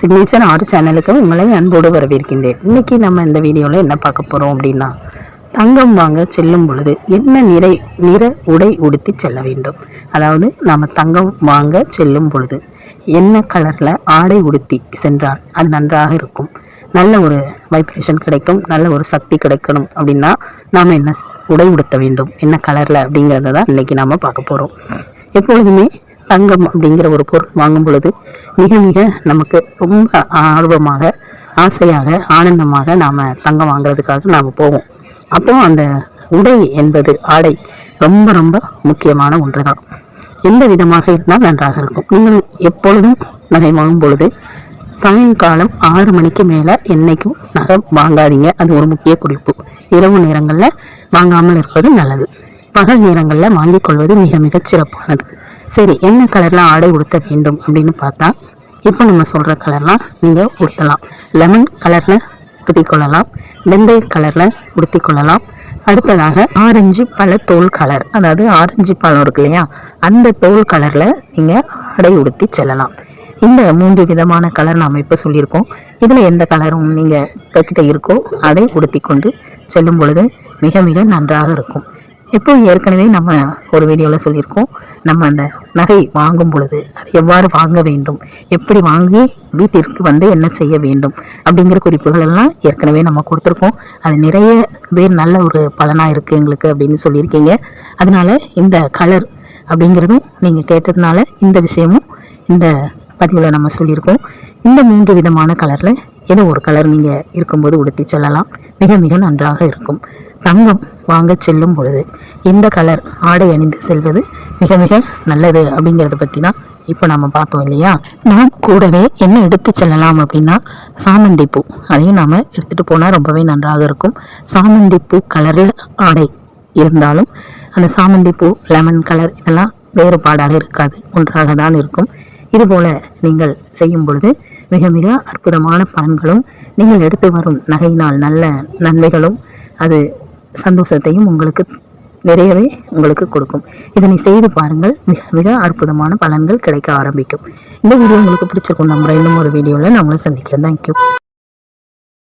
Signature ஆறு சேனலுக்கு உங்களை அன்போடு வரவேற்கின்றேன். இன்னைக்கு நம்ம இந்த வீடியோவில் என்ன பார்க்க போகிறோம் அப்படின்னா தங்கம் வாங்க செல்லும் பொழுது என்ன நிறை நிற உடை உடுத்தி செல்ல வேண்டும்? அதாவது நாம் தங்கம் வாங்க செல்லும் பொழுது என்ன கலரில் ஆடை உடுத்தி சென்றால் அது நன்றாக இருக்கும்? நல்ல ஒரு வைப்ரேஷன் கிடைக்கும் நல்ல ஒரு சக்தி கிடைக்கணும் அப்படின்னா நாம் என்ன உடை உடுத்த வேண்டும்? என்ன கலரில் அப்படிங்கிறத தான் இன்றைக்கி நாம் பார்க்க போகிறோம் எப்பொழுதுமே தங்கம் அப்படிங்கிற ஒரு பொருள் வாங்கும் பொழுது மிக மிக நமக்கு ரொம்ப ஆர்வமாக ஆசையாக ஆனந்தமாக நாம் தங்கம் வாங்குறதுக்காக நாம் போவோம். அப்போ அந்த உடை என்பது ஆடை ரொம்ப ரொம்ப முக்கியமான ஒன்று தான் எந்த விதமாக இருந்தால் நன்றாக இருக்கும். நீங்கள் எப்பொழுதும் நகை வாங்கும் பொழுது சாயங்காலம் ஆறு மணிக்கு மேலே என்னைக்கும் நகை வாங்காதீங்க. அது ஒரு முக்கிய குறிப்பு. இரவு நேரங்களில் வாங்காமல் இருப்பது நல்லது. பகல் நேரங்களில் வாங்கிக் கொள்வது மிக மிகச் சிறப்பானது. சரி என்ன கலரில் ஆடை உடுத்த வேண்டும் அப்படின்னு பார்த்தா இப்போ நம்ம சொல்கிற கலர்லாம் நீங்கள் உடுத்தலாம். லெமன் கலரில் உடுத்திக் கொள்ளலாம். வெந்தய கலரில் உடுத்தி கொள்ளலாம். அடுத்ததாக ஆரஞ்சு பழ தோல் கலர் அதாவது ஆரஞ்சு பழம் இருக்கு இல்லையா? அந்த தோல் கலரில் நீங்கள் ஆடை உடுத்தி செல்லலாம். இந்த மூன்று விதமான கலர் நாம் இப்போ சொல்லியிருக்கோம். இதில் எந்த கலரும் நீங்கள் கிட்ட இருக்கோ அதை உடுத்தி கொண்டு செல்லும் பொழுது மிக மிக நன்றாக இருக்கும். இப்போ ஏற்கனவே நம்ம ஒரு வீடியோவில் சொல்லியிருக்கோம். நம்ம அந்த நகை வாங்கும் பொழுது அது எவ்வாறு வாங்க வேண்டும்? எப்படி வாங்கி வீட்டிற்கு வந்து என்ன செய்ய வேண்டும்? அப்படிங்கிற குறிப்புகள் எல்லாம் ஏற்கனவே நம்ம கொடுத்துருக்கோம். அது நிறைய பேர் நல்ல ஒரு பலனாக இருக்குது எங்களுக்கு அப்படின்னு சொல்லியிருக்கீங்க. அதனால இந்த கலர் அப்படிங்கிறதும் நீங்கள் கேட்டதுனால இந்த விஷயமும் இந்த பதிவில் நம்ம சொல்லியிருக்கோம். இந்த மூன்று விதமான கலரில் ஏதோ ஒரு கலர் நீங்கள் இருக்கும்போது உடுத்தி செல்லலாம். மிக மிக நன்றாக இருக்கும். தங்கம் வாங்க செல்லும் பொழுது எந்த கலர் ஆடை அணிந்து செல்வது மிக மிக நல்லது அப்படிங்கிறத பற்றி தான் இப்போ நம்ம பார்த்தோம் இல்லையா? நாம் கூடவே என்ன எடுத்து செல்லலாம் அப்படின்னா சாமந்தி பூ. அதையும் நாம் எடுத்துகிட்டு போனால் ரொம்பவே நன்றாக இருக்கும். சாமந்தி பூ கலரில் ஆடை இருந்தாலும் அந்த சாமந்தி பூ லெமன் கலர் இதெல்லாம் வேறுபாடாக இருக்காது ஒன்றாக தான் இருக்கும். இதுபோல நீங்கள் செய்யும் பொழுது மிக மிக அற்புதமான பலன்களும் நீங்கள் எடுத்து வரும் நகையினால் நல்ல நன்மைகளும் அது சந்தோஷத்தையும் உங்களுக்கு நிறையவே உங்களுக்கு கொடுக்கும். இதனை செய்து பாருங்கள். மிக மிக அற்புதமான பலன்கள் கிடைக்க ஆரம்பிக்கும். இந்த வீடியோ உங்களுக்கு பிடிச்சிருக்கும் நம்புறேன். இன்னும் ஒரு வீடியோவில் நான் உங்களை சந்திக்கிறேன் தேங்க்யூ